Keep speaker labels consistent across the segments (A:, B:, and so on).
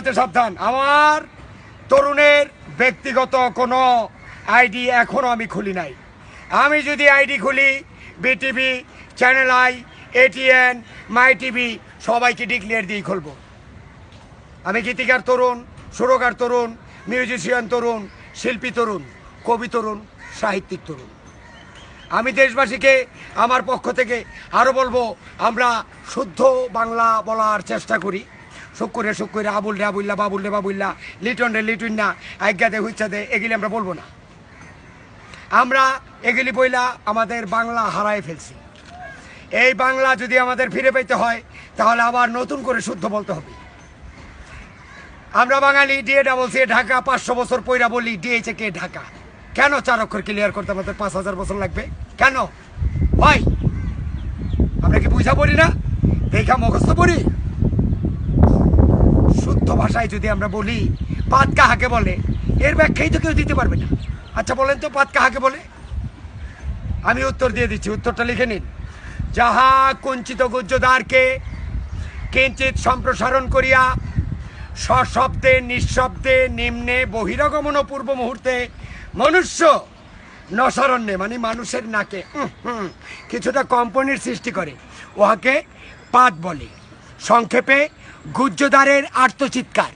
A: হইতে সাবধান। আমার তরুণের ব্যক্তিগত কোনো আইডি এখনও আমি খুলি নাই। আমি যদি আইডি খুলি, BTV, channel I ATN my TV সবাইকে ডিক্লেয়ার দিয়ে খুলব। আমি গীতিকার তরুণ, সুরকার তরুণ, মিউজিশিয়ান তরুণ, শিল্পী তরুণ, কবি তরুণ, সাহিত্যিক তরুণ। আমি দেশবাসীকে আমার পক্ষ থেকে আরও বলব, আমরা শুদ্ধ বাংলা বলার চেষ্টা করি। শুক্রে শুক্রে আবুল রে আবুল্লা বাবুল রে বাবুল্লা লিটন রে, লিটুন না। আজ্ঞাতে হুচ্ছাতে এগুলি আমরা বলব না। আমরা এগুলি বইলা আমাদের বাংলা হারায় ফেলছি। এই বাংলা যদি আমাদের ফিরে পেতে হয়, তাহলে আবার নতুন করে শুদ্ধ বলতে হবে। আমরা Bangali DA double C Dhaka পাঁচশো বছর পয়রা বলি ডিএচে কে ঢাকা। কেন চার অক্ষর ক্লিয়ার করতে আমাদের পাঁচ হাজার বছর লাগবে? কেন? হয় আমরা কি বুঝা পড়ি না? দেখা মুখস্থ পড়ি? ভাষায় যদি আমরা বলি, পাত কাহাকে বলে? এর ব্যাখ্যাই তো কেউ দিতে পারবে না। আচ্ছা বলেন তো পাত কাহাকে বলে? আমি উত্তর দিয়ে দিচ্ছি, উত্তরটা লিখে নিন। যাহা কঞ্চিত গুজ্জদারকে কিঞ্চিত সম্প্রসারণ করিয়া সশব্দে, নিঃশব্দে, নিম্নে, বহিরগমন পূর্ব মুহূর্তে মনুষ্য নসারণ্যে মানে মানুষের নাকে কিছুটা কম্পনির সৃষ্টি করে। উহাকে পাত বলে। সংক্ষেপে গুজ্জদারের আর্তচিৎকার।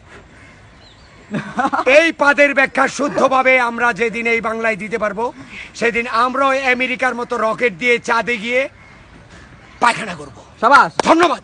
A: এই পাদের ব্যাখ্যা শুদ্ধভাবে আমরা যেদিন এই বাংলায় দিতে পারব সেদিন আমরাও আমেরিকার মতো রকেট দিয়ে চাঁদে গিয়ে পায়খানা করব। ধন্যবাদ।